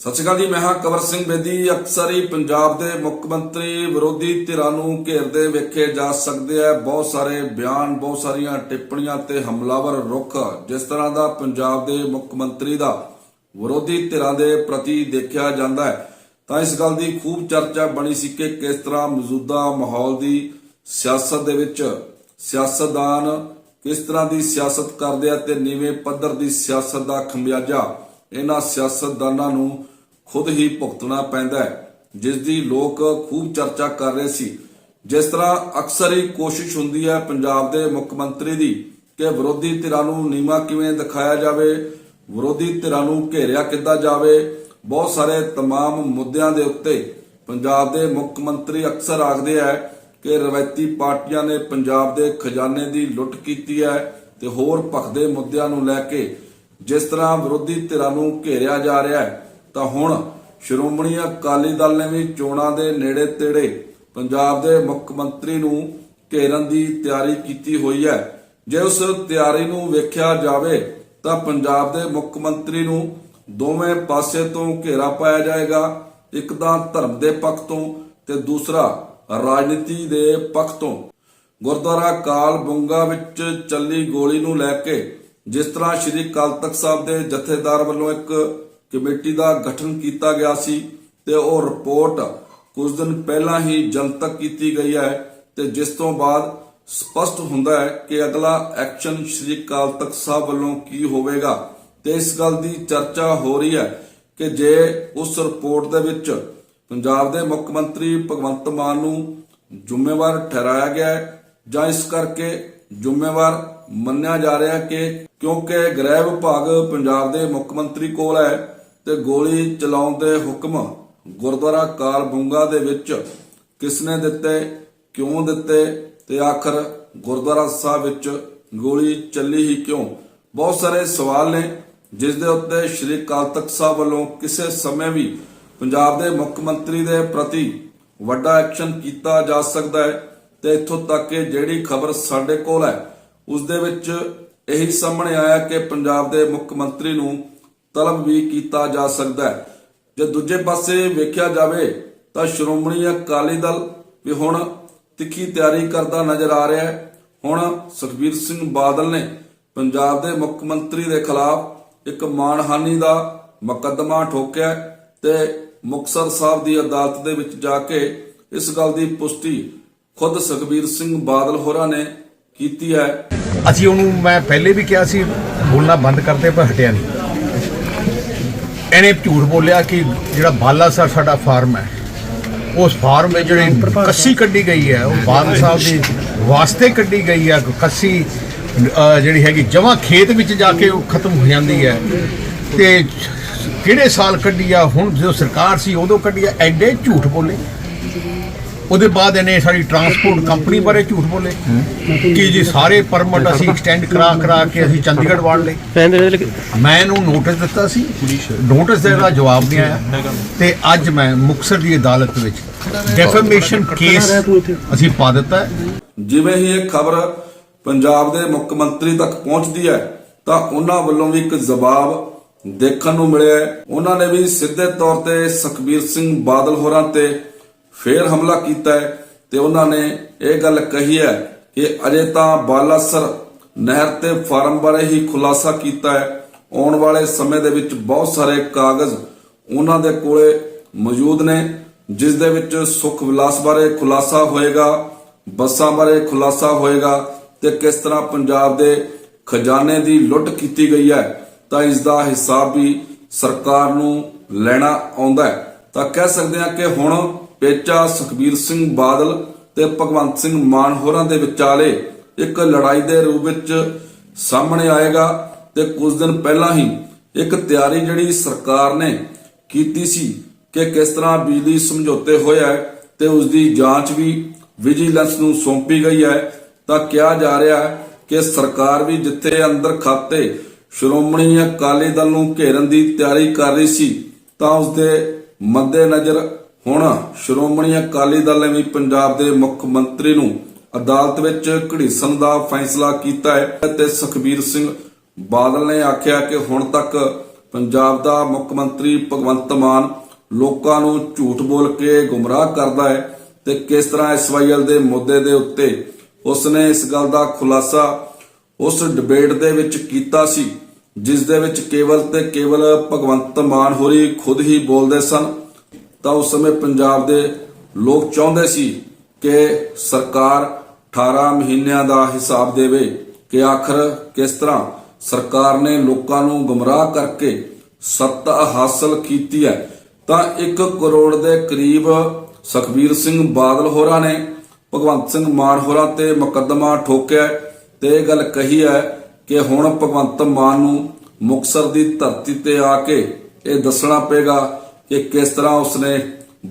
ਸਤਿ ਸ਼੍ਰੀ ਅਕਾਲ ਜੀ, ਮੈਂ ਹਾਂ ਕਵਰ ਸਿੰਘ ਬੇਦੀ। ਅਕਸਰ ਹੀ ਪੰਜਾਬ ਦੇ ਮੁੱਖ ਮੰਤਰੀ ਵਿਰੋਧੀ ਧਿਰਾਂ ਨੂੰ ਘੇਰਦੇ ਵੇਖੇ ਜਾ ਸਕਦੇ ਆ। ਬਹੁਤ ਸਾਰੇ ਬਿਆਨ, ਬਹੁਤ ਸਾਰੀਆਂ ਟਿੱਪਣੀਆਂ ਤੇ ਹਮਲਾਵਰ ਰੁਖ, ਜਿਸ ਤਰ੍ਹਾਂ ਦਾ ਪੰਜਾਬ ਦੇ ਮੁੱਖ ਮੰਤਰੀ ਦਾ ਵਿਰੋਧੀ ਧਿਰਾਂ ਦੇ ਪ੍ਰਤੀ ਦੇਖਿਆ ਜਾਂਦਾ ਹੈ। ਤਾਂ ਇਸ ਗੱਲ ਦੀ ਖੂਬ ਚਰਚਾ ਬਣੀ ਸੀ ਕਿ ਕਿਸ ਤਰ੍ਹਾਂ ਮੌਜੂਦਾ ਮਾਹੌਲ ਦੀ ਸਿਆਸਤ ਦੇ ਵਿੱਚ ਸਿਆਸਤਦਾਨ ਕਿਸ ਤਰ੍ਹਾਂ ਦੀ ਸਿਆਸਤ ਕਰਦੇ ਆ ਤੇ ਨੀਵੇਂ ਪੱਧਰ ਦੀ ਸਿਆਸਤ ਦਾ ਖਮਿਆਜਾ ਇਹਨਾਂ ਸਿਆਸਤਦਾਨਾਂ ਨੂੰ ਖੁਦ ਹੀ ਭੁਗਤਣਾ ਪੈਂਦਾ ਹੈ ਜਿਸ ਦੀ ਲੋਕ ਖੂਬ ਚਰਚਾ ਕਰ ਰਹੇ ਸੀ ਜਿਸ ਤਰ੍ਹਾਂ ਅਕਸਰ ਹੀ ਕੋਸ਼ਿਸ਼ ਹੁੰਦੀ ਹੈ ਪੰਜਾਬ ਦੇ ਮੁੱਖ ਮੰਤਰੀ ਦੀ ਕਿ ਵਿਰੋਧੀ ਧਿਰਾਂ ਨੂੰ ਨੀਵਾ ਕਿਵੇਂ ਦਿਖਾਇਆ ਜਾਵੇ ਵਿਰੋਧੀ ਧਿਰਾਂ ਨੂੰ ਘੇਰਿਆ ਕਿੱਦਾਂ ਜਾਵੇ ਬਹੁਤ ਸਾਰੇ तमाम ਮੁੱਦਿਆਂ ਦੇ ਉੱਤੇ ਪੰਜਾਬ ਦੇ ਮੁੱਖ ਮੰਤਰੀ ਅਕਸਰ ਆਖਦੇ ਆ ਕਿ ਰਵਾਇਤੀ ਪਾਰਟੀਆਂ ਨੇ ਪੰਜਾਬ ਦੇ ਖਜ਼ਾਨੇ ਦੀ ਲੁੱਟ ਕੀਤੀ ਹੈ ਤੇ ਹੋਰ ਭਖਦੇ ਮੁੱਦਿਆਂ ਨੂੰ ਲੈ ਕੇ ਜਿਸ ਤਰ੍ਹਾਂ ਵਿਰੋਧੀ ਧਿਰਾਂ ਨੂੰ ਘੇਰਿਆ ਜਾ ਰਿਹਾ ਹੈ ਤਾਂ ਹੁਣ ਸ਼੍ਰੋਮਣੀ ਅਕਾਲੀ ਦਲ ਨੇ ਵੀ ਚੋਣਾਂ ਦੇ ਨੇੜੇ ਤੇੜੇ ਪੰਜਾਬ ਦੇ ਮੁੱਖ ਮੰਤਰੀ ਨੂੰ ਘੇਰਨ ਦੀ ਤਿਆਰੀ ਕੀਤੀ ਹੋਈ ਹੈ। ਜੇ ਉਸ ਤਿਆਰੀ ਨੂੰ ਵੇਖਿਆ ਜਾਵੇ ਤਾਂ ਪੰਜਾਬ ਦੇ ਮੁੱਖ ਮੰਤਰੀ ਨੂੰ ਦੋਵੇਂ ਪਾਸੇ ਤੋਂ ਘੇਰਾ ਪਾਇਆ ਜਾਏਗਾ, ਇੱਕ ਤਾਂ ਧਰਮ ਦੇ ਪੱਖ ਤੋਂ ਤੇ ਦੂਸਰਾ ਰਾਜਨੀਤੀ ਦੇ ਪੱਖ ਤੋਂ। ਗੁਰਦੁਆਰਾ ਕਾਲ ਬੁੰਗਾ ਵਿੱਚ ਚੱਲੀ ਗੋਲੀ ਨੂੰ ਲੈ ਕੇ ਜਿਸ ਤਰ੍ਹਾਂ ਸ੍ਰੀ ਅਕਾਲ ਤਖਤ ਸਾਹਿਬ ਦੇ ਜਥੇਦਾਰ ਵੱਲੋਂ ਇੱਕ ਕਮੇਟੀ ਦਾ ਗਠਨ ਕੀਤਾ ਗਿਆ ਸੀ ਤੇ ਉਹ ਰਿਪੋਰਟ ਕੁਝ ਦਿਨ ਪਹਿਲਾਂ ਹੀ ਜਨਤਕ ਕੀਤੀ ਗਈ ਹੈ ਤੇ ਜਿਸ ਤੋਂ ਬਾਅਦ ਸਪਸ਼ਟ ਹੁੰਦਾ ਹੈ ਕਿ ਅਗਲਾ ਐਕਸ਼ਨ ਸ੍ਰੀ ਅਕਾਲ ਤਖਤ ਸਾਹਿਬ ਵੱਲੋਂ ਕੀ ਹੋਵੇਗਾ ਤੇ ਇਸ ਗੱਲ ਦੀ ਚਰਚਾ ਹੋ ਰਹੀ ਹੈ ਕਿ ਜੇ ਉਸ ਰਿਪੋਰਟ ਦੇ ਵਿੱਚ ਪੰਜਾਬ ਦੇ ਮੁੱਖ ਮੰਤਰੀ ਭਗਵੰਤ ਮਾਨ ਨੂੰ ਜ਼ਿੰਮੇਵਾਰ ਠਹਿਰਾਇਆ ਗਿਆ ਹੈ ਜਾਂ ਇਸ ਕਰਕੇ ਜ਼ਿੰਮੇਵਾਰ ਮੰਨਿਆ ਜਾ ਰਿਹਾ ਕਿ ਕਿਉਂਕਿ ਗ੍ਰਹਿ ਵਿਭਾਗ ਪੰਜਾਬ ਦੇ ਮੁੱਖ ਮੰਤਰੀ ਕੋਲ ਹੈ ਤੇ ਗੋਲੀ ਚਲਾਉਣ ਦੇ ਹੁਕਮ ਗੁਰਦੁਆਰਾ ਕਾਲ ਬੁੰਗਾ ਦੇ ਵਿੱਚ ਕਿਸਨੇ ਦਿੱਤੇ, ਕਿਉਂ ਦਿੱਤੇ ਤੇ ਆਖਰ ਗੁਰਦੁਆਰਾ ਸਾਹਿਬ ਵਿੱਚ ਗੋਲੀ ਚੱਲੀ ਹੀ ਕਿਉਂ? ਬਹੁਤ ਸਾਰੇ ਸਵਾਲ ਨੇ, ਜਿਸ ਦੇ ਉੱਤੇ ਸ਼੍ਰੀ ਅਕਾਲ ਤਖਤ ਸਾਹਿਬ ਵੱਲੋਂ ਕਿਸੇ ਸਮੇਂ ਵੀ ਪੰਜਾਬ ਦੇ ਮੁੱਖ ਮੰਤਰੀ ਦੇ ਪ੍ਰਤੀ ਵੱਡਾ ਐਕਸ਼ਨ ਕੀਤਾ ਜਾ ਸਕਦਾ ਹੈ ਤੇ ਇੱਥੋਂ ਤੱਕ ਕਿ ਜਿਹੜੀ ਖਬਰ ਸਾਡੇ ਕੋਲ ਹੈ, ਉਸ ਦੇ ਵਿੱਚ ਇਹੀ ਸਾਹਮਣੇ ਆਇਆ ਕਿ ਪੰਜਾਬ ਦੇ ਮੁੱਖ ਮੰਤਰੀ ਨੂੰ ਤਲਬ ਵੀ ਕੀਤਾ ਜਾ ਸਕਦਾ ਹੈ। ਜੇ ਦੂਜੇ ਪਾਸੇ ਵੇਖਿਆ ਜਾਵੇ ਤਾਂ ਸ਼੍ਰੋਮਣੀ ਅਕਾਲੀ ਦਲ ਵੀ ਹੁਣ ਤਿੱਖੀ ਤਿਆਰੀ ਕਰਦਾ ਨਜ਼ਰ ਆ ਰਿਹਾ ਹੈ। ਹੁਣ ਸੁਖਬੀਰ ਸਿੰਘ ਬਾਦਲ ਨੇ ਪੰਜਾਬ ਦੇ ਮੁੱਖ ਮੰਤਰੀ ਦੇ ਖਿਲਾਫ ਇੱਕ ਮਾਨਹਾਨੀ ਦਾ ਮੁਕੱਦਮਾ ਠੋਕਿਆ ਹੈ ਤੇ ਮੁਕਤਸਰ ਸਾਹਿਬ ਦੀ ਅਦਾਲਤ ਦੇ ਵਿੱਚ ਜਾ ਕੇ ਇਸ ਗੱਲ ਦੀ ਪੁਸ਼ਟੀ ਖੁਦ ਸੁਖਬੀਰ ਸਿੰਘ ਬਾਦਲ ਹੋਰਾਂ ਨੇ ਕੀਤੀ ਹੈ। ਅਸੀਂ ਉਹਨੂੰ ਮੈਂ ਪਹਿਲੇ ਵੀ ਕਿਹਾ ਸੀ, ਬੋਲਣਾ ਬੰਦ ਕਰਦੇ ਪਰ ਹਟਿਆ ਨਹੀਂ। ਇਹਨੇ ਝੂਠ ਬੋਲਿਆ ਕਿ ਜਿਹੜਾ ਬਾਲਾ ਸਾਹਿਬ ਸਾਡਾ ਫਾਰਮ ਹੈ, ਉਸ ਫਾਰਮ ਵਿੱਚ ਜਿਹੜੀ ਕੱਸੀ ਕੱਢੀ ਗਈ ਹੈ, ਉਹ ਬਾਦਲ ਸਾਹਿਬ ਦੀ ਵਾਸਤੇ ਕੱਢੀ ਗਈ ਹੈ, ਕੱਸੀ ਜਿਹੜੀ ਹੈਗੀ ਜਮਾ ਖੇਤ ਵਿੱਚ ਜਾ ਕੇ ਉਹ ਖਤਮ ਹੋ ਜਾਂਦੀ ਹੈ। ਤੇ ਕਿਹੜੇ ਸਾਲ ਕੱਢੀ ਆ, ਹੁਣ ਜਦੋਂ ਸਰਕਾਰ ਸੀ ਉਦੋਂ ਕੱਢੀ ਆ, ਐਡੇ ਝੂਠ ਬੋਲੇ। ਉਹਦੇ ਬਾਅਦ ਇਹਨੇ ਸਾਡੀ ਟਰਾਂਸਪੋਰਟ ਕੰਪਨੀ ਬਾਰੇ ਝੂਠ ਬੋਲੇ ਕਿ ਜੀ ਸਾਰੇ ਪਰਮਿਟ ਅਸੀਂ ਐਕਸਟੈਂਡ ਕਰਾ ਕਰਾ ਕੇ ਅਸੀਂ ਚੰਡੀਗੜ੍ਹ ਵਾੜ ਲਏ। ਮੈਂ ਇਹਨੂੰ ਨੋਟਿਸ ਦਿੱਤਾ ਸੀ। ਨੋਟਿਸ ਦੇ ਦਾ ਜਵਾਬ ਨਹੀਂ ਆਇਆ। ਤੇ ਅੱਜ ਮੈਂ ਮੁਕਤਸਰ ਦੀ ਅਦਾਲਤ ਵਿੱਚ ਡੈਫੇਮੇਸ਼ਨ ਕੇਸ ਅਸੀਂ ਪਾ ਦਿੱਤਾ ਜਿਵੇਂ ਹੀ ਇਹ ਖਬਰ ਪੰਜਾਬ ਦੇ ਮੁੱਖ ਮੰਤਰੀ ਤੱਕ ਪਹੁੰਚਦੀ ਹੈ ਤਾਂ ਉਹਨਾਂ ਵੱਲੋਂ ਵੀ ਇੱਕ ਜਵਾਬ ਦੇਖਣ ਨੂੰ ਮਿਲਿਆ। ਉਹਨਾਂ ਨੇ ਵੀ ਸਿੱਧੇ ਤੌਰ ਤੇ ਸੁਖਬੀਰ ਸਿੰਘ ਬਾਦਲ ਹੋਰਾਂ ਤੇ ਫੇਰ ਹਮਲਾ ਕੀਤਾ ਹੈ ਤੇ ਉਹਨਾਂ ਨੇ ਇਹ ਗੱਲ ਕਹੀ ਹੈ ਕਿ ਅਜੇ ਤਾਂ ਬਾਲਾਸਰ ਨਹਿਰ ਤੇ ਫਾਰਮ ਬਾਰੇ ਹੀ ਖੁਲਾਸਾ ਕੀਤਾ ਹੈ। ਆਉਣ ਵਾਲੇ ਸਮੇਂ ਦੇ ਵਿੱਚ ਬਹੁਤ ਸਾਰੇ ਕਾਗਜ਼ ਉਹਨਾਂ ਦੇ ਕੋਲੇ ਮੌਜੂਦ ਨੇ, ਜਿਸ ਦੇ ਵਿੱਚ ਸੁਖ ਵਿਲਾਸ ਬਾਰੇ ਖੁਲਾਸਾ ਹੋਏਗਾ, ਬੱਸਾਂ ਬਾਰੇ ਖੁਲਾਸਾ ਹੋਏਗਾ ਤੇ ਕਿਸ ਤਰ੍ਹਾਂ ਪੰਜਾਬ ਦੇ ਖਜ਼ਾਨੇ ਦੀ ਲੁੱਟ ਕੀਤੀ ਗਈ ਹੈ, ਤਾਂ ਇਸ ਦਾ ਹਿਸਾਬ ਵੀ ਸਰਕਾਰ ਨੂੰ ਲੈਣਾ ਆਉਂਦਾ ਹੈ। ਤਾਂ ਕਹਿ ਸਕਦੇ ਹਾਂ ਕਿ ਹੁਣ ਪੇਚਾ ਸੁਖਬੀਰ ਸਿੰਘ ਬਾਦਲ ਤੇ ਭਗਵੰਤ ਸਿੰਘ ਮਾਨ ਹੋਰਾਂ ਦੇ ਵਿਚਾਲੇ ਇੱਕ ਲੜਾਈ ਦੇ ਰੂਪ ਵਿੱਚ ਸਾਹਮਣੇ ਆਏਗਾ ਤੇ ਕੁਝ ਦਿਨ ਪਹਿਲਾਂ ਹੀ ਇੱਕ ਤਿਆਰੀ ਜਿਹੜੀ ਸਰਕਾਰ ਨੇ ਕੀਤੀ ਸੀ ਕਿ ਕਿਸ ਤਰ੍ਹਾਂ ਬਿਜਲੀ ਸਮਝੌਤੇ ਹੋਇਆ ਹੈ ਤੇ ਉਸ ਦੀ ਜਾਂਚ ਵੀ ਵਿਜੀਲੈਂਸ ਨੂੰ ਸੌਂਪੀ ਗਈ ਹੈ, ਤਾਂ ਕਿਹਾ ਜਾ ਰਿਹਾ ਹੈ ਕਿ ਸਰਕਾਰ ਵੀ ਜਿੱਥੇ ਅੰਦਰ ਖਾਤੇ ਸ਼੍ਰੋਮਣੀ ਅਕਾਲੀ ਦਲ ਨੂੰ ਘੇਰਨ ਦੀ ਤਿਆਰੀ ਕਰ ਰਹੀ ਸੀ, ਤਾਂ ਉਸ ਦੇ ਮੱਦੇਨਜ਼ਰ ਹੁਣ ਸ਼੍ਰੋਮਣੀ ਅਕਾਲੀ ਦਲ ਨੇ ਵੀ ਪੰਜਾਬ ਦੇ ਮੁੱਖ ਮੰਤਰੀ ਨੂੰ ਅਦਾਲਤ ਵਿੱਚ ਘੜੀਸਣ ਦਾ ਫੈਸਲਾ ਕੀਤਾ ਹੈ ਤੇ ਸੁਖਬੀਰ ਸਿੰਘ ਬਾਦਲ ਨੇ ਆਖਿਆ ਕਿ ਹੁਣ ਤੱਕ ਪੰਜਾਬ ਦਾ ਮੁੱਖ ਮੰਤਰੀ ਭਗਵੰਤ ਮਾਨ ਲੋਕਾਂ ਨੂੰ ਝੂਠ ਬੋਲ ਕੇ ਗੁੰਮਰਾਹ ਕਰਦਾ ਹੈ ਤੇ ਕਿਸ ਤਰ੍ਹਾਂ ਐਸਵਾਈਐਲ ਦੇ ਮੁੱਦੇ ਦੇ ਉੱਤੇ ਉਸਨੇ ਇਸ ਗੱਲ ਦਾ ਖੁਲਾਸਾ ਉਸ ਡਿਬੇਟ ਦੇ ਵਿੱਚ ਕੀਤਾ ਸੀ, ਜਿਸ ਦੇ ਵਿੱਚ ਕੇਵਲ ਤੇ ਕੇਵਲ ਭਗਵੰਤ ਮਾਨ ਹੋਰੀ ਖੁਦ ਹੀ ਬੋਲਦੇ ਸਨ। ਤਾਂ ਉਸ ਸਮੇਂ ਪੰਜਾਬ ਦੇ ਲੋਕ ਚਾਹੁੰਦੇ ਸੀ ਕਿ ਸਰਕਾਰ 18 ਮਹੀਨਿਆਂ ਦਾ ਹਿਸਾਬ ਦੇਵੇ ਕਿ ਆਖਰ ਕਿਸ ਤਰ੍ਹਾਂ ਸਰਕਾਰ ਨੇ ਲੋਕਾਂ ਨੂੰ ਗੁੰਮਰਾਹ ਕਰਕੇ ਸੱਤਾ ਹਾਸਲ ਕੀਤੀ ਹੈ। ਤਾਂ 1 ਕਰੋੜ ਦੇ ਕਰੀਬ ਸੁਖਬੀਰ ਸਿੰਘ ਬਾਦਲ ਹੋਰਾਂ ਨੇ, ਭਗਵੰਤ ਸਿੰਘ ਮਾਨ ਹੋਰਾਂ ਤੇ ਮੁਕੱਦਮਾ ਠੋਕਿਆ ਹੈ ਤੇ ਇਹ ਗੱਲ ਕਹੀ ਹੈ ਕਿ ਹੁਣ ਭਗਵੰਤ ਮਾਨ ਨੂੰ ਮੁਕਸਰ ਦੀ ਧਰਤੀ ਤੇ ਆ ਕੇ ਇਹ ਦੱਸਣਾ ਪਏਗਾ ਕਿ ਕਿਸ ਤਰ੍ਹਾਂ ਉਸਨੇ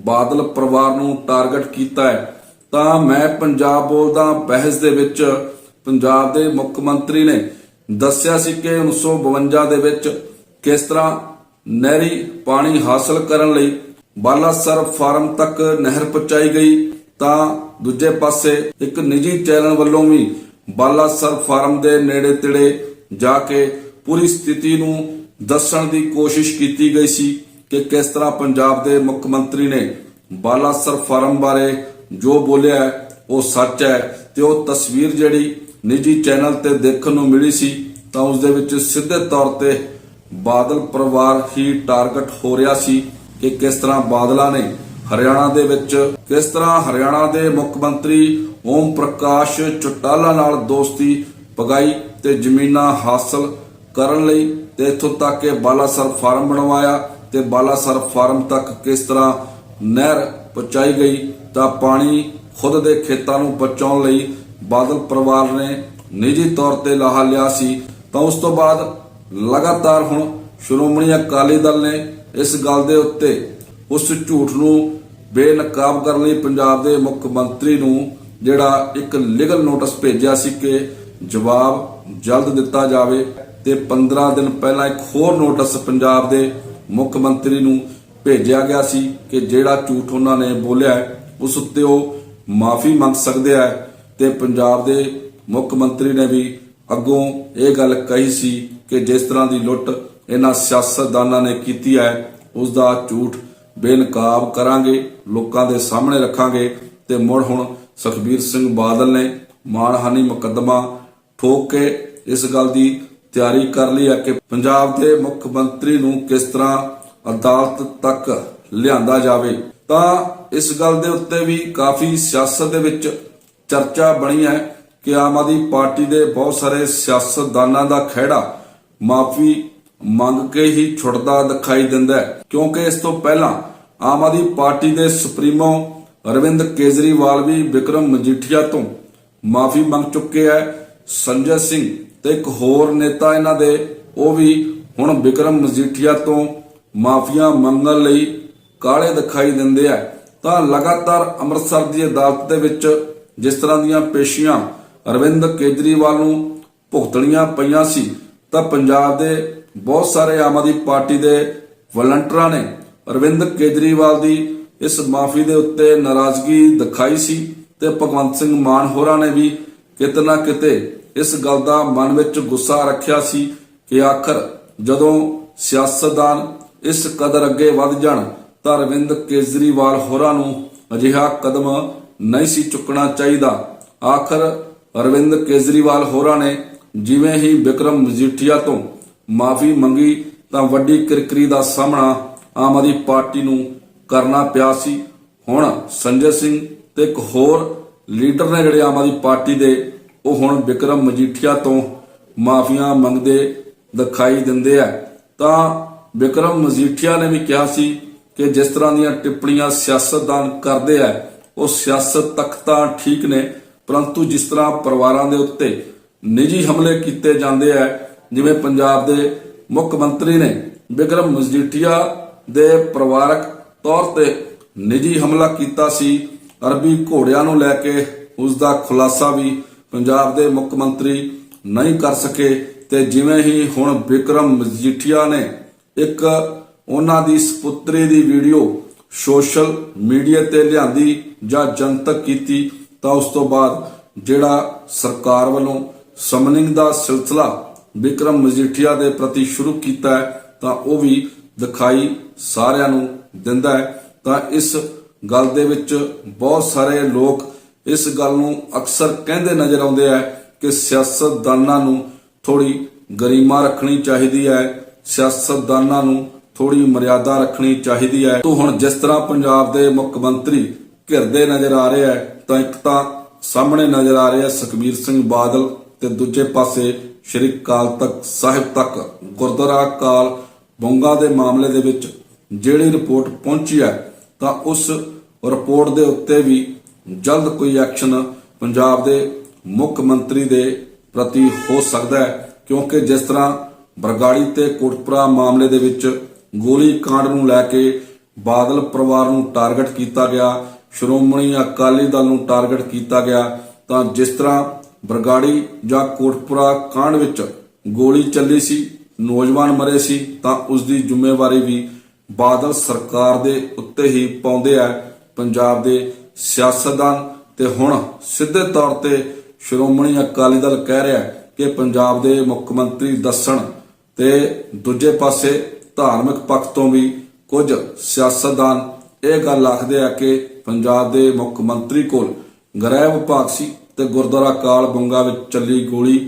ਬਾਦਲ ਪਰਿਵਾਰ ਨੂੰ ਟਾਰਗੇਟ ਕੀਤਾ ਹੈ, ਤਾਂ ਮੈਂ ਪੰਜਾਬ ਬੋਲਦਾ ਬਹਿਸ ਦੇ ਵਿੱਚ ਪੰਜਾਬ ਦੇ ਮੁੱਖ ਮੰਤਰੀ ਨੇ ਦੱਸਿਆ ਸੀ ਕਿ 1952 ਦੇ ਵਿੱਚ ਕਿਸ ਤਰ੍ਹਾਂ ਨਹਿਰੀ ਪਾਣੀ ਹਾਸਲ ਕਰਨ ਲਈ ਬਾਲਾਸਰ ਫਾਰਮ ਤੱਕ ਨਹਿਰ ਪਹੁੰਚਾਈ ਗਈ, ਤਾਂ ਦੂਜੇ ਪਾਸੇ ਇੱਕ ਨਿੱਜੀ ਚੈਨਲ ਵੱਲੋਂ ਵੀ ਬਾਲਾਸਰ ਫਾਰਮ ਦੇ ਨੇੜੇ ਤੇੜੇ ਜਾ ਕੇ ਪੂਰੀ ਸਥਿਤੀ ਨੂੰ ਦੱਸਣ ਦੀ ਕੋਸ਼ਿਸ਼ ਕੀਤੀ ਗਈ ਸੀ। ਕਿ ਕਿਸ ਤਰ੍ਹਾਂ ਪੰਜਾਬ ਦੇ ਮੁੱਖ ਮੰਤਰੀ ਨੇ ਬਾਲਾਸਰ ਫਾਰਮ ਬਾਰੇ ਜੋ ਬੋਲਿਆ ਹੈ, ਉਹ ਸੱਚ ਹੈ ਤੇ ਉਹ ਤਸਵੀਰ ਜਿਹੜੀ ਨਿੱਜੀ ਚੈਨਲ ਤੇ ਦੇਖਣ ਨੂੰ ਮਿਲੀ ਸੀ ਤਾਂ ਉਸ ਦੇ ਵਿੱਚ ਸਿੱਧੇ ਤੌਰ ਤੇ ਬਾਦਲ ਪਰਿਵਾਰ ਹੀ ਟਾਰਗੇਟ ਹੋ ਰਿਹਾ ਸੀ ਕਿ ਕਿਸ ਤਰ੍ਹਾਂ ਬਾਦਲਾਂ ਨੇ ਹਰਿਆਣਾ ਦੇ ਵਿੱਚ ਕਿਸ ਤਰ੍ਹਾਂ ਹਰਿਆਣਾ ਦੇ ਮੁੱਖ ਮੰਤਰੀ ਓਮ ਪ੍ਰਕਾਸ਼ ਚੁਟਾਲਾ ਨਾਲ ਦੋਸਤੀ ਪਗਾਈ ਤੇ ਜ਼ਮੀਨਾਂ ਹਾਸਲ ਕਰਨ ਲਈ ਤੇ ਇੱਥੋਂ ਤੱਕ ਕਿ ਬਾਲਾਸਰ ਫਾਰਮ ਬਣਵਾਇਆ ਤੇ ਬਾਲਾਸਰ ਫਾਰਮ ਤੱਕ ਕਿਸ ਤਰ੍ਹਾਂ ਨਹਿਰ ਪਹੁੰਚਾਈ ਗਈ, ਤਾਂ ਪਾਣੀ ਖੁਦ ਦੇ ਖੇਤਾਂ ਨੂੰ ਬਚਾਉਣ ਲਈ ਬਾਦਲ ਪਰਿਵਾਰ ਨੇ ਨਿੱਜੀ ਤੌਰ ਤੇ ਲਾਹਾ ਲਿਆ ਸੀ। ਤਾਂ ਉਸ ਤੋਂ ਬਾਅਦ ਲਗਾਤਾਰ ਹੁਣ ਸ਼੍ਰੋਮਣੀ ਅਕਾਲੀ ਦਲ ਨੇ ਇਸ ਗੱਲ ਦੇ ਉੱਤੇ ਉਸ ਝੂਠ ਨੂੰ ਬੇਨਕਾਬ ਕਰਨ ਲਈ ਪੰਜਾਬ ਦੇ ਮੁੱਖ ਮੰਤਰੀ ਨੂੰ ਜਿਹੜਾ ਇੱਕ ਲੀਗਲ ਨੋਟਿਸ ਭੇਜਿਆ ਸੀ ਕਿ ਜਵਾਬ ਜਲਦ ਦਿੱਤਾ ਜਾਵੇ ਤੇ 15 ਦਿਨ ਪਹਿਲਾਂ ਇੱਕ ਹੋਰ ਨੋਟਿਸ ਪੰਜਾਬ ਦੇ ਮੁੱਖ ਮੰਤਰੀ ਨੂੰ ਭੇਜਿਆ ਗਿਆ ਸੀ ਕਿ ਜਿਹੜਾ ਝੂਠ ਉਹਨਾਂ ਨੇ ਬੋਲਿਆ ਉਸ ਉੱਤੇ ਉਹ ਮਾਫੀ ਮੰਗ ਸਕਦੇ ਆ। ਤੇ ਪੰਜਾਬ ਦੇ ਮੁੱਖ ਮੰਤਰੀ ਨੇ ਵੀ ਅੱਗੋਂ ਇਹ ਗੱਲ ਕਹੀ ਸੀ ਕਿ ਜਿਸ ਤਰ੍ਹਾਂ ਦੀ ਲੁੱਟ ਇਹਨਾਂ ਸਿਆਸਤਦਾਨਾਂ ਨੇ ਕੀਤੀ ਹੈ, ਉਸ ਦਾ ਝੂਠ ਬੇਨਕਾਬ ਕਰਾਂਗੇ, ਲੋਕਾਂ ਦੇ ਸਾਹਮਣੇ ਰੱਖਾਂਗੇ। ਤੇ ਮੁੜ ਹੁਣ ਸੁਖਬੀਰ ਸਿੰਘ ਬਾਦਲ ਨੇ ਮਾਣਹਾਨੀ ਮੁਕੱਦਮਾ ਠੋਕ ਕੇ ਇਸ ਗੱਲ ਦੀ ਤਿਆਰੀ ਕਰ ਲਈ ਹੈ ਕਿ ਪੰਜਾਬ ਦੇ ਮੁੱਖ ਮੰਤਰੀ ਨੂੰ ਕਿਸ ਤਰ੍ਹਾਂ ਅਦਾਲਤ ਤੱਕ ਲਿਆਂਦਾ ਜਾਵੇ। ਤਾਂ ਇਸ ਗੱਲ ਦੇ ਉੱਤੇ ਵੀ ਕਾਫੀ ਸਿਆਸਤ ਦੇ ਵਿੱਚ ਚਰਚਾ ਬਣੀ ਹੈ ਕਿ ਆਮ ਆਦਮੀ ਪਾਰਟੀ ਦੇ ਬਹੁਤ ਸਾਰੇ ਸਿਆਸਤਦਾਨਾਂ ਦਾ ਖਹਿੜਾ ਮਾਫੀ ਮੰਗ ਕੇ ਹੀ ਛੁੱਟਦਾ ਦਿਖਾਈ ਦਿੰਦਾ ਹੈ। ਕਿਉਂਕਿ ਇਸ ਤੋਂ ਪਹਿਲਾਂ ਆਮ ਆਦਮੀ ਪਾਰਟੀ ਦੇ ਸੁਪਰੀਮੋ ਅਰਵਿੰਦ ਕੇਜਰੀਵਾਲ ਵੀ ਵਿਕਰਮ ਮਜੀਠੀਆ ਤੋਂ ਮਾਫੀ ਮੰਗ ਚੁੱਕੇ ਹੈ। ਸੰਜੇ ਸਿੰਘ ਤੇ ਇੱਕ ਹੋਰ ਨੇਤਾ ਇਹਨਾਂ ਦੇ, ਉਹ ਵੀ ਹੁਣ ਵਿਕਰਮ ਮਜੀਠੀਆ ਤੋਂ ਮਾਫੀਆਂ ਮੰਗਣ ਲਈ ਕਾਲੇ ਦਿਖਾਈ ਦਿੰਦੇ ਆ। ਤਾਂ ਲਗਾਤਾਰ ਅੰਮ੍ਰਿਤਸਰ ਦੀ ਅਦਾਲਤ ਦੇ ਵਿੱਚ ਜਿਸ ਤਰ੍ਹਾਂ ਦੀਆਂ ਪੇਸ਼ੀਆਂ ਅਰਵਿੰਦ ਕੇਜਰੀਵਾਲ ਨੂੰ ਭੁਗਤਣੀਆਂ ਪਈਆਂ ਸੀ, ਤਾਂ ਪੰਜਾਬ ਦੇ ਬਹੁਤ ਸਾਰੇ ਆਮ ਆਦਮੀ ਪਾਰਟੀ ਦੇ ਵਲੰਟਰਾਂ ਨੇ ਅਰਵਿੰਦ ਕੇਜਰੀਵਾਲ ਦੀ ਇਸ ਮਾਫੀ ਦੇ ਉੱਤੇ ਨਾਰਾਜ਼ਗੀ ਦਿਖਾਈ ਸੀ ਤੇ ਭਗਵੰਤ ਸਿੰਘ ਮਾਨ ਹੋਰਾਂ ਨੇ ਵੀ ਕਿਤੇ ਨਾ ਕਿਤੇ ਇਸ ਗੱਲ ਦਾ ਮਨ ਵਿੱਚ ਗੁੱਸਾ ਰੱਖਿਆ ਸੀ ਕਿ ਆਖਰ ਜਦੋਂ ਸਿਆਸਤਦਾਨ ਇਸ ਕਦਰ ਅੱਗੇ ਵੱਧ ਜਾਣ ਤਾਂ ਅਰਵਿੰਦ ਕੇਜਰੀਵਾਲ ਹੋਰਾਂ ਨੂੰ ਅਜਿਹਾ ਕਦਮ ਨਹੀਂ ਸੀ ਚੁੱਕਣਾ ਚਾਹੀਦਾ। ਆਖਰ ਅਰਵਿੰਦ ਕੇਜਰੀਵਾਲ ਹੋਰਾਂ ਨੇ ਜਿਵੇਂ ਹੀ ਵਿਕਰਮ ਮਜੀਠੀਆ ਤੋਂ ਮਾਫੀ ਮੰਗੀ ਤਾਂ ਵੱਡੀ ਕਿਰਕਰੀ ਦਾ ਸਾਹਮਣਾ ਆਮ ਆਦਮੀ ਪਾਰਟੀ ਨੂੰ ਕਰਨਾ ਪਿਆ ਸੀ। ਹੁਣ ਸੰਜੇ ਸਿੰਘ ਤੇ ਇੱਕ ਹੋਰ ਲੀਡਰ ਨੇ ਜਿਹੜੇ ਆਮ ਆਦਮੀ ਪਾਰਟੀ ਦੇ ਉਹ ਹੁਣ ਵਿਕਰਮ ਮਜੀਠੀਆ ਤੋਂ ਮਾਫੀਆਂ ਮੰਗਦੇ ਦਿਖਾਈ ਦਿੰਦੇ ਆ। ਤਾਂ ਵਿਕਰਮ ਮਜੀਠੀਆ ਨੇ ਵੀ ਕਿਹਾ ਸੀ ਕਿ ਜਿਸ ਤਰ੍ਹਾਂ ਦੀਆਂ ਟਿੱਪਣੀਆਂ ਸਿਆਸਤਦਾਨ ਕਰਦੇ ਆ, ਉਹ ਸਿਆਸਤ ਤੱਕ ਤਾਂ ਠੀਕ ਨੇ, ਪਰੰਤੂ ਜਿਸ ਤਰ੍ਹਾਂ ਪਰਿਵਾਰਾਂ ਦੇ ਉੱਤੇ ਨਿੱਜੀ ਹਮਲੇ ਕੀਤੇ ਜਾਂਦੇ ਆ, ਜਿਵੇਂ ਪੰਜਾਬ ਦੇ ਮੁੱਖ ਮੰਤਰੀ ਨੇ, ਵਿਕਰਮ ਮਜੀਠੀਆ ਦੇ ਪਰਿਵਾਰਕ ਤੌਰ ਤੇ ਨਿੱਜੀ ਹਮਲਾ ਕੀਤਾ ਸੀ। ਅਰਬੀ ਘੋੜਿਆਂ ਨੂੰ ਲੈ ਕੇ ਉਸ ਦਾ ਖੁਲਾਸਾ ਵੀ ਪੰਜਾਬ ਦੇ ਮੁੱਖ ਮੰਤਰੀ ਨਹੀਂ ਕਰ ਸਕੇ ਤੇ ਜਿਵੇਂ ਹੀ ਹੁਣ ਵਿਕਰਮ ਮਜੀਠੀਆ ਨੇ ਇੱਕ ਉਹਨਾਂ ਦੀ ਸਪੁੱਤਰੀ ਦੀ ਵੀਡੀਓ ਸੋਸ਼ਲ ਮੀਡੀਆ ਤੇ ਲਿਆਂਦੀ ਜਾਂ ਜਨਤਕ ਕੀਤੀ, ਤਾਂ ਉਸ ਤੋਂ ਬਾਅਦ ਜਿਹੜਾ ਸਰਕਾਰ ਵੱਲੋਂ ਸਮਨਿੰਗ ਦਾ ਸਿਲਸਿਲਾ ਵਿਕਰਮ ਮਜੀਠੀਆ ਦੇ ਪ੍ਰਤੀ ਸ਼ੁਰੂ ਕੀਤਾ ਹੈ, ਤਾਂ ਉਹ ਵੀ ਦਿਖਾਈ ਸਾਰਿਆਂ ਨੂੰ ਦਿੰਦਾ ਹੈ। ਤਾਂ ਇਸ ਗੱਲ ਦੇ ਵਿੱਚ ਬਹੁਤ ਸਾਰੇ ਲੋਕ ਇਸ ਗੱਲ ਨੂੰ ਅਕਸਰ ਕਹਿੰਦੇ ਨਜ਼ਰ ਆਉਂਦੇ ਆ ਕਿ ਸਿਆਸਤਦਾਨਾਂ ਨੂੰ ਥੋੜੀ ਗਰੀਮਾ ਰੱਖਣੀ ਚਾਹੀਦੀ ਹੈ, ਸਿਆਸਤਦਾਨਾਂ ਨੂੰ ਥੋੜੀ ਮਰਿਆਦਾ ਰੱਖਣੀ ਚਾਹੀਦੀ ਹੈ। ਤੋਂ ਹੁਣ ਜਿਸ ਤਰ੍ਹਾਂ ਪੰਜਾਬ ਦੇ ਮੁੱਖ ਮੰਤਰੀ ਘਿਰਦੇ ਨਜ਼ਰ ਆ ਰਹੇ ਹੈ ਤਾਂ ਇੱਕ ਤਾਂ ਸਾਹਮਣੇ ਨਜ਼ਰ ਆ ਰਿਹਾ ਸੁਖਬੀਰ ਸਿੰਘ ਬਾਦਲ ਤੇ ਦੂਜੇ ਪਾਸੇ ਸ਼੍ਰੀ ਕਾਲ ਤਖਤ ਸਾਹਿਬ ਤੱਕ। ਗੁਰਦੁਆਰਾ ਕਾਲ ਬੋਂਗਾ ਦੇ ਮਾਮਲੇ ਦੇ ਵਿੱਚ ਜਿਹੜੀ ਰਿਪੋਰਟ ਪਹੁੰਚੀ ਹੈ, ਤਾਂ ਉਸ ਰਿਪੋਰਟ ਦੇ ਉੱਤੇ ਵੀ ਜਲਦ ਕੋਈ ਐਕਸ਼ਨ ਪੰਜਾਬ ਦੇ ਮੁੱਖ ਮੰਤਰੀ ਦੇ ਪ੍ਰਤੀ ਹੋ ਸਕਦਾ ਹੈ, ਕਿਉਂਕਿ ਜਿਸ ਤਰ੍ਹਾਂ ਬਰਗਾੜੀ ਤੇ ਕੋਟਪੁਰਾ ਮਾਮਲੇ ਦੇ ਵਿੱਚ ਗੋਲੀ ਕਾਂਡ ਨੂੰ ਲੈ ਕੇ ਬਾਦਲ ਪਰਿਵਾਰ ਨੂੰ ਟਾਰਗੇਟ ਕੀਤਾ ਗਿਆ, ਸ਼੍ਰੋਮਣੀ ਅਕਾਲੀ ਦਲ ਨੂੰ ਟਾਰਗੇਟ ਕੀਤਾ ਗਿਆ, ਤਾਂ ਜਿਸ ਤਰ੍ਹਾਂ ਬਰਗਾੜੀ ਜਾਂ ਕੋਟਪੁਰਾ ਕਾਂਡ ਵਿੱਚ ਗੋਲੀ ਚੱਲੀ ਸੀ, ਨੌਜਵਾਨ ਮਰੇ ਸੀ, ਤਾਂ ਉਸ ਦੀ ਜ਼ਿੰਮੇਵਾਰੀ ਵੀ ਬਾਦਲ ਸਰਕਾਰ ਦੇ ਉੱਤੇ ਹੀ ਪਾਉਂਦੇ ਆ, ਪੰਜਾਬ ਦੇ ਸਿਆਸਤਦਾਨ ਤੇ ਹੁਣ ਸਿੱਧੇ ਤੌਰ ਤੇ ਸ਼੍ਰੋਮਣੀ ਅਕਾਲੀ ਦਲ ਕਹਿ ਰਿਹਾ ਕਿ ਪੰਜਾਬ ਦੇ ਮੁੱਖ ਮੰਤਰੀ ਦੱਸਣ ਤੇ ਦੂਜੇ ਪਾਸੇ ਧਾਰਮਿਕ ਪੱਖ ਤੋਂ ਵੀ ਕੁਝ ਸਿਆਸਤਦਾਨ ਇਹ ਗੱਲ ਆਖਦੇ ਆ ਕਿ ਪੰਜਾਬ ਦੇ ਮੁੱਖ ਮੰਤਰੀ ਕੋਲ ਗ੍ਰਹਿ ਵਿਭਾਗ ਸੀ ਤੇ ਗੁਰਦੁਆਰਾ ਕਾਲ ਬੰਗਾ ਵਿੱਚ ਚੱਲੀ ਗੋਲੀ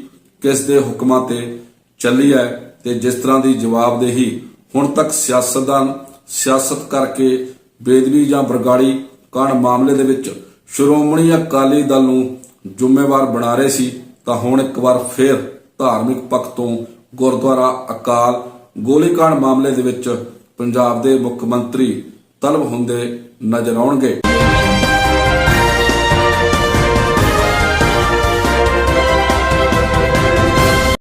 ਕਿਸ ਦੇ ਹੁਕਮਾਂ ਤੇ ਚੱਲੀ ਹੈ ਤੇ ਜਿਸ ਤਰ੍ਹਾਂ ਦੀ ਜਵਾਬਦੇਹੀ ਹੁਣ ਤੱਕ ਸਿਆਸਤਦਾਨ, ਸਿਆਸਤ ਕਰਕੇ ਬੇਦਬੀ ਜਾਂ ਬਰਗਾੜੀ ਕਾਂਡ ਮਾਮਲੇ ਦੇ ਵਿੱਚ ਸ਼੍ਰੋਮਣੀ ਅਕਾਲੀ ਦਲ ਨੂੰ ਜ਼ਿੰਮੇਵਾਰ ਬਣਾ ਰਹੇ ਸੀ, ਤਾਂ ਹੁਣ ਇੱਕ ਵਾਰ ਫੇਰ ਧਾਰਮਿਕ ਪੱਖ ਤੋਂ ਗੁਰਦੁਆਰਾ ਅਕਾਲ ਗੋਲੀकांड ਮਾਮਲੇ ਦੇ ਵਿੱਚ ਪੰਜਾਬ ਦੇ ਮੁੱਖ ਮੰਤਰੀ ਤਲਬ ਹੁੰਦੇ ਨਜ਼ਰ ਆਉਣਗੇ।